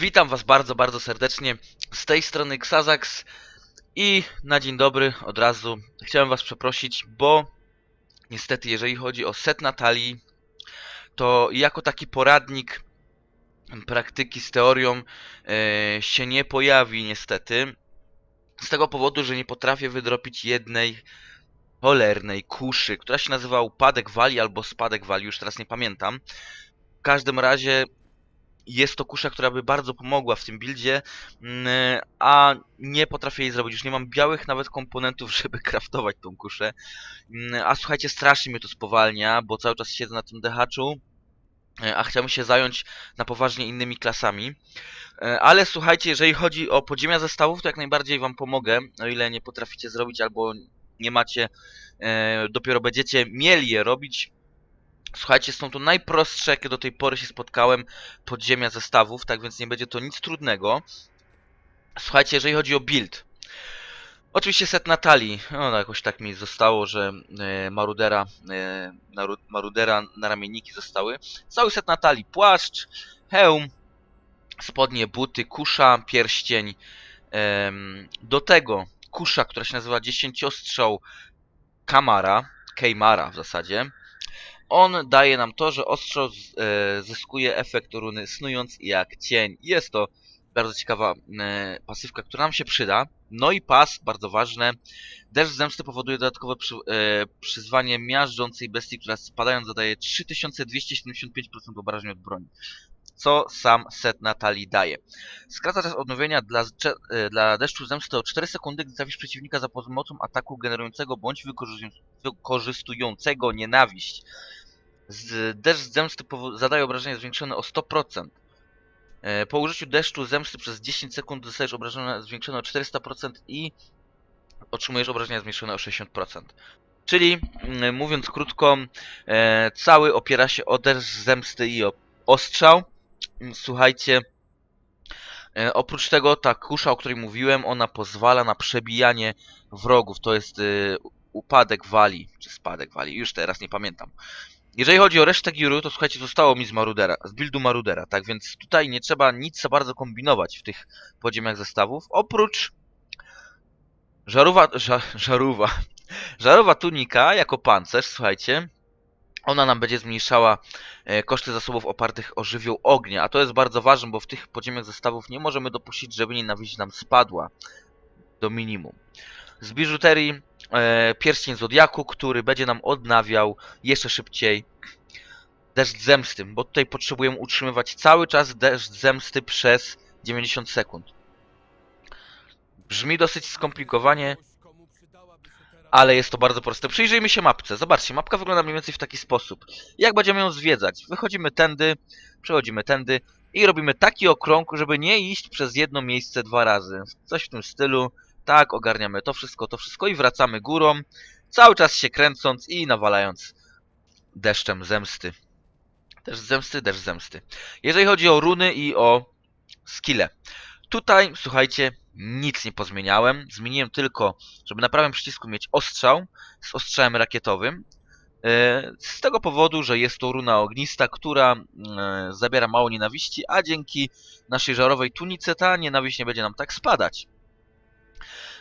Witam Was bardzo, bardzo serdecznie. Z tej strony Xazax i na dzień dobry od razu chciałem Was przeprosić, bo niestety jeżeli chodzi o set Natalii, to jako taki poradnik praktyki z teorią e, się nie pojawi niestety. Z tego powodu, że nie potrafię wydropić jednej cholernej kuszy, która się nazywa upadek wali albo spadek wali, już teraz nie pamiętam. W każdym razie jest to kusza, która by bardzo pomogła w tym buildzie, mm, a nie potrafię jej zrobić. Już nie mam białych nawet komponentów, żeby craftować tą kuszę. Mm, A słuchajcie, strasznie mnie to spowalnia, bo cały czas siedzę na tym dehaczu, e, a chciałbym się zająć na poważnie innymi klasami. E, Ale słuchajcie, jeżeli chodzi o podziemia zestawów, to jak najbardziej wam pomogę, o ile nie potraficie zrobić albo nie macie, e, dopiero będziecie mieli je robić. Słuchajcie, są to najprostsze, jakie do tej pory się spotkałem, podziemia zestawów, tak więc nie będzie to nic trudnego. Słuchajcie, jeżeli chodzi o build. Oczywiście set Natalii, no jakoś tak mi zostało, że e, Marudera, e, naru- Marudera na ramienniki zostały. Cały set Natalii, płaszcz, hełm, spodnie, buty, kusza, pierścień. em, do tego kusza, która się nazywa dziesięciostrzał Kamara, Keimara w zasadzie. On daje nam to, że ostrzał z- e, zyskuje efekt runy snując jak cień. Jest to bardzo ciekawa e, pasywka, która nam się przyda. No i pas, bardzo ważne. Deszcz zemsty powoduje dodatkowe przy, e, przyzwanie miażdżącej bestii, która spadając zadaje 3275% obrażeń od broni. Co sam set Natalii daje. Skraca czas odnowienia dla, e, dla deszczu zemsty o 4 sekundy, gdy trafisz przeciwnika za pomocą ataku generującego bądź wykorzystując- wykorzystującego nienawiść. Z deszcz zemsty zadaje obrażenia zwiększone o 100%. E, Po użyciu deszczu zemsty przez 10 sekund dostajesz obrażenia zwiększone o 400% i otrzymujesz obrażenia zwiększone o 60%. Czyli, mm, mówiąc krótko, e, cały opiera się o deszcz zemsty i o ostrzał. Słuchajcie, e, oprócz tego ta kusza, o której mówiłem, ona pozwala na przebijanie wrogów. To jest e, upadek wali, czy spadek wali, już teraz nie pamiętam. Jeżeli chodzi o resztę giru, to słuchajcie, zostało mi z Marudera, z buildu Marudera, tak więc tutaj nie trzeba nic za bardzo kombinować w tych podziemiach zestawów, oprócz żarówa, ża, żarówa, żarowa tunika jako pancerz, słuchajcie, ona nam będzie zmniejszała e, koszty zasobów opartych o żywioł ognia, a to jest bardzo ważne, bo w tych podziemiach zestawów nie możemy dopuścić, żeby nienawiść nam spadła do minimum. Z biżuterii pierścień Zodiaku, który będzie nam odnawiał jeszcze szybciej deszcz zemsty, bo tutaj potrzebujemy utrzymywać cały czas deszcz zemsty przez 90 sekund. Brzmi dosyć skomplikowanie, ale jest to bardzo proste. Przyjrzyjmy się mapce. Zobaczcie, mapka wygląda mniej więcej w taki sposób. Jak będziemy ją zwiedzać? Wychodzimy tędy, przechodzimy tędy i robimy taki okrąg, żeby nie iść przez jedno miejsce dwa razy. Coś w tym stylu. Tak, ogarniamy to wszystko, to wszystko i wracamy górą, cały czas się kręcąc i nawalając deszczem zemsty. Deszcz zemsty, deszcz zemsty. Jeżeli chodzi o runy i o skille. Tutaj, słuchajcie, nic nie pozmieniałem. Zmieniłem tylko, żeby na prawym przycisku mieć ostrzał z ostrzałem rakietowym. E, Z tego powodu, że jest to runa ognista, która e, zabiera mało nienawiści, a dzięki naszej żarowej tunice ta nienawiść nie będzie nam tak spadać.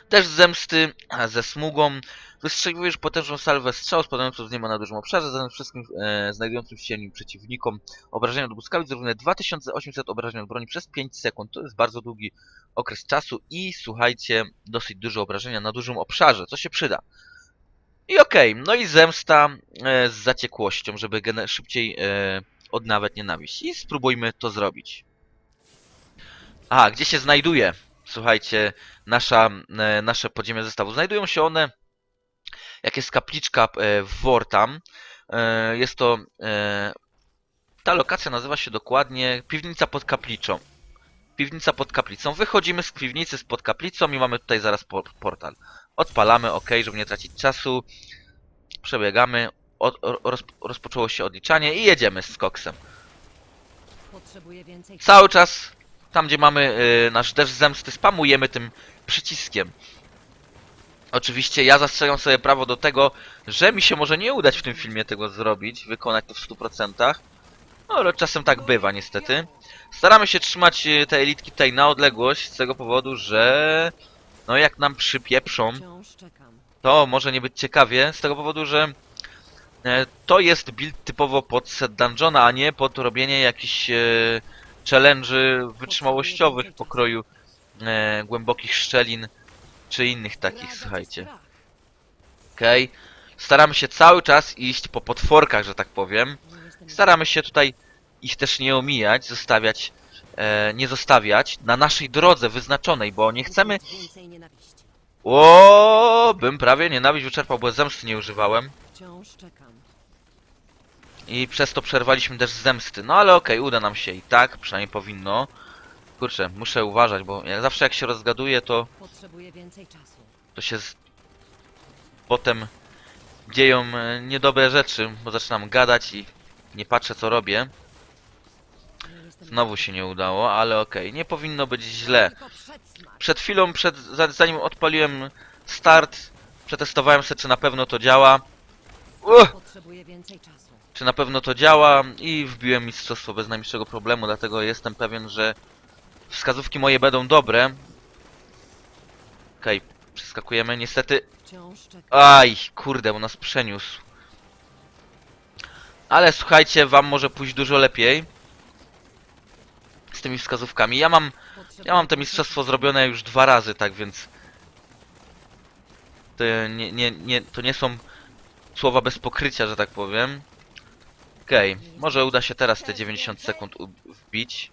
Też zemsty ze smugą. Wystrzeliwujesz potężną salwę strzał spadającą z nieba na dużym obszarze, zadając wszystkim e, znajdującym się nim przeciwnikom obrażenia od błyskawic równe 2800 obrażeń od broni przez 5 sekund. To jest bardzo długi okres czasu i słuchajcie, dosyć duże obrażenia na dużym obszarze, co się przyda. I okej, no i zemsta e, z zaciekłością, żeby szybciej e, odnawiać nienawiść. I spróbujmy to zrobić. A, gdzie się znajduje? Słuchajcie, nasza, e, nasze podziemia zestawu. Znajdują się one, jak jest kapliczka e, w Wortam. E, jest to, ta lokacja nazywa się dokładnie Piwnica pod kapliczą. Piwnica pod kaplicą. Wychodzimy z piwnicy z pod kaplicą i mamy tutaj zaraz por- portal. Odpalamy, ok, żeby nie tracić czasu. Przebiegamy. Od, roz, rozpoczęło się odliczanie i jedziemy z koksem. Cały czas tam, gdzie mamy y, nasz deszcz zemsty, spamujemy tym przyciskiem. Oczywiście ja zastrzegam sobie prawo do tego, że mi się może nie udać w tym filmie tego zrobić, wykonać to w 100%. No ale czasem tak bywa niestety. Staramy się trzymać e, te elitki tutaj na odległość z tego powodu, że no jak nam przypieprzą, to może nie być ciekawie, z tego powodu, że e, to jest build typowo pod set dungeona, a nie pod robienie jakichś e, challenge'y wytrzymałościowych pokroju e, głębokich szczelin czy innych takich, słuchajcie. Okej. Staramy się cały czas iść po potworkach, że tak powiem. Staramy się tutaj ich też nie omijać, zostawiać, e, nie zostawiać na naszej drodze wyznaczonej, bo nie chcemy... O, bym prawie nienawiść wyczerpał, bo zemsty nie używałem. Wciąż czekam. I przez to przerwaliśmy też zemsty. No ale okej, uda nam się i tak, przynajmniej powinno. Kurczę, muszę uważać, bo jak zawsze jak się rozgaduje, to, Potrzebuję więcej czasu. to się z... potem dzieją e, niedobre rzeczy, bo zaczynam gadać i nie patrzę co robię. Znowu się nie udało, ale okej, nie powinno być źle. Przed chwilą, przed, za- zanim odpaliłem start, przetestowałem sobie, czy na pewno to działa. Uch! Czy na pewno to działa i wbiłem mistrzostwo bez najmniejszego problemu, dlatego jestem pewien, że wskazówki moje będą dobre. Okej, przeskakujemy. Niestety... Aj, kurde, bo nas przeniósł. Ale słuchajcie, wam może pójść dużo lepiej. Z tymi wskazówkami. Ja mam Ja mam to mistrzostwo zrobione już dwa razy, tak więc... To nie, nie, nie, to nie są słowa bez pokrycia, że tak powiem. Okej, może uda się teraz te 90 sekund wbić.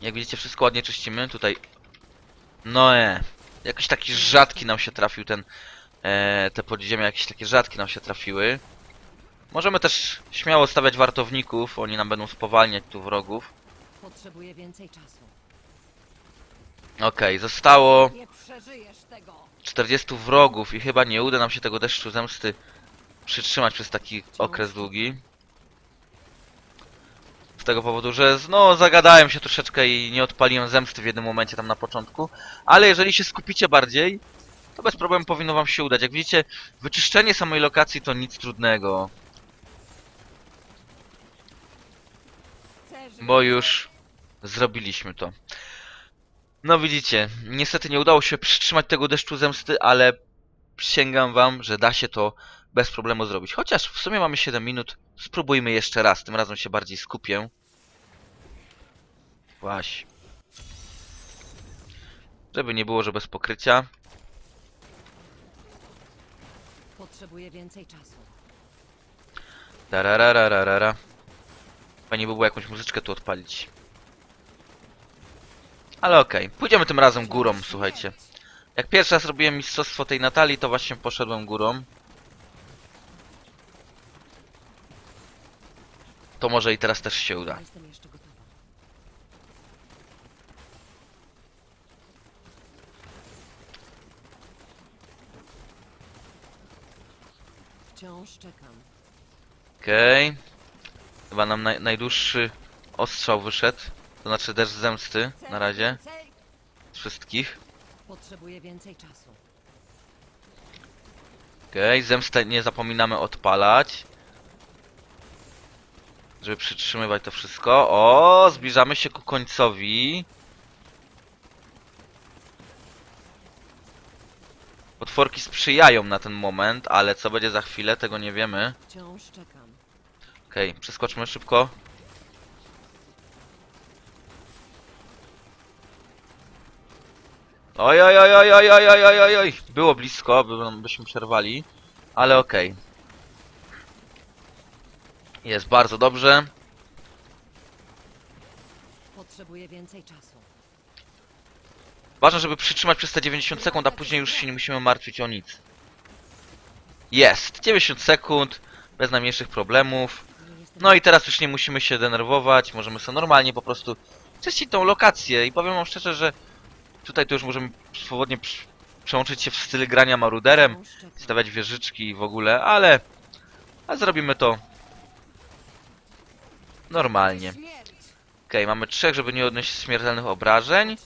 Jak widzicie, wszystko ładnie czyścimy. Tutaj... No nie. Jakiś taki rzadki nam się trafił ten... E, te podziemia, jakieś takie rzadkie nam się trafiły. Możemy też śmiało stawiać wartowników, oni nam będą spowalniać tu wrogów. Potrzebuję więcej czasu. Okej, zostało przeżyjesz tego. 40 wrogów i chyba nie uda nam się tego deszczu zemsty przytrzymać przez taki okres długi. Z tego powodu, że no zagadałem się troszeczkę i nie odpaliłem zemsty w jednym momencie tam na początku. Ale jeżeli się skupicie bardziej, to bez problemu powinno wam się udać. Jak widzicie, wyczyszczenie samej lokacji to nic trudnego, bo już zrobiliśmy to. No widzicie, niestety nie udało się przytrzymać tego deszczu zemsty, ale przysięgam wam, że da się to bez problemu zrobić. Chociaż w sumie mamy 7 minut, spróbujmy jeszcze raz, tym razem się bardziej skupię. Właśnie. Żeby nie było, że bez pokrycia. Potrzebuję więcej czasu. Tararararara. Fajnie by było jakąś muzyczkę tu odpalić. Ale okej, pójdziemy tym razem górą, słuchajcie. Jak pierwszy raz robiłem mistrzostwo tej Natalii, to właśnie poszedłem górą. To może i teraz też się uda. Wciąż czekam. Okej. Chyba nam naj, najdłuższy ostrzał wyszedł. To znaczy deszcz zemsty na razie. Z wszystkich. Potrzebuję więcej czasu. Okej, zemstę nie zapominamy odpalać. Żeby przytrzymywać to wszystko. O, zbliżamy się ku końcowi. Potworki sprzyjają na ten moment, ale co będzie za chwilę, tego nie wiemy. Wciąż czekam. Okej, przeskoczmy szybko. Oj, oj, oj, oj, oj, oj, oj, oj, oj. Było blisko, by, byśmy przerwali, ale okej. Jest bardzo dobrze. Potrzebuję więcej czasu. Ważne, żeby przytrzymać przez te 90 sekund, a później już się nie musimy martwić o nic. Jest! 90 sekund, bez najmniejszych problemów. No i teraz już nie musimy się denerwować, możemy sobie normalnie po prostu czyścić tą lokację i powiem wam szczerze, że tutaj to już możemy swobodnie przełączyć się w styl grania maruderem, stawiać wieżyczki i w ogóle, ale, ale zrobimy to normalnie. Okej, mamy trzech, żeby nie odnieść śmiertelnych obrażeń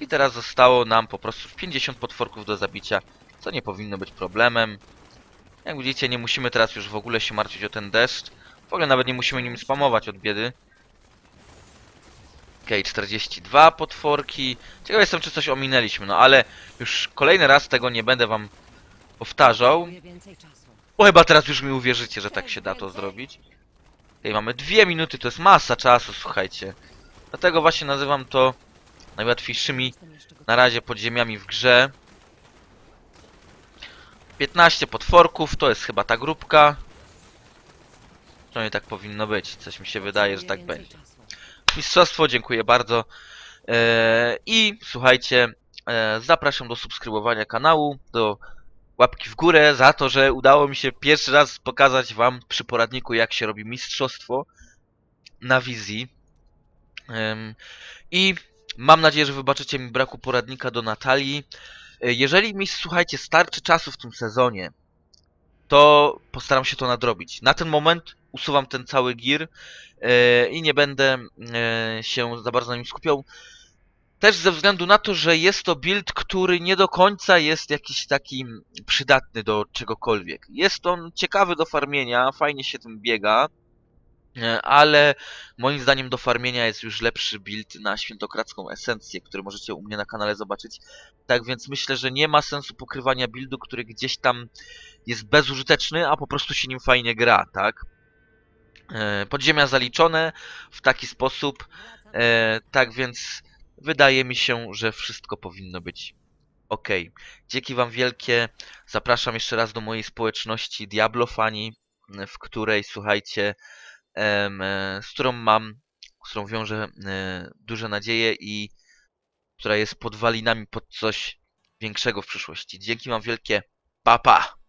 i teraz zostało nam po prostu 50 potworków do zabicia, co nie powinno być problemem. Jak widzicie, nie musimy teraz już w ogóle się martwić o ten deszcz. W ogóle nawet nie musimy nim spamować od biedy. Okej, 42 potworki. Ciekaw jestem, czy coś ominęliśmy, no ale już kolejny raz tego nie będę wam powtarzał. Bo chyba teraz już mi uwierzycie, że tak się da to zrobić. Okej, mamy dwie minuty, to jest masa czasu, słuchajcie. Dlatego właśnie nazywam to najłatwiejszymi na razie podziemiami w grze. 15 potworków, to jest chyba ta grupka. Przynajmniej tak powinno być, coś mi się wydaje, że tak będzie. Mistrzostwo, dziękuję bardzo. Eee, I słuchajcie, e, zapraszam do subskrybowania kanału, do łapki w górę za to, że udało mi się pierwszy raz pokazać wam przy poradniku, jak się robi mistrzostwo na wizji. I mam nadzieję, że wybaczycie mi braku poradnika do Natalii. E, Jeżeli mi, słuchajcie, starczy czasu w tym sezonie, to postaram się to nadrobić. Na ten moment usuwam ten cały gear e, i nie będę e, się za bardzo na nim skupiał. Też ze względu na to, że jest to build, który nie do końca jest jakiś taki przydatny do czegokolwiek. Jest on ciekawy do farmienia, fajnie się tym biega, e, ale moim zdaniem do farmienia jest już lepszy build na świętokradzką esencję, który możecie u mnie na kanale zobaczyć. Tak więc myślę, że nie ma sensu pokrywania buildu, który gdzieś tam jest bezużyteczny, a po prostu się nim fajnie gra, tak? E, Podziemia zaliczone w taki sposób, e, tak więc wydaje mi się, że wszystko powinno być ok. Dzięki Wam wielkie. Zapraszam jeszcze raz do mojej społeczności Diablo Fani, w której słuchajcie, e, z którą mam, z którą wiążę e, duże nadzieje i która jest podwalinami pod coś większego w przyszłości. Dzięki Wam wielkie. Pa pa!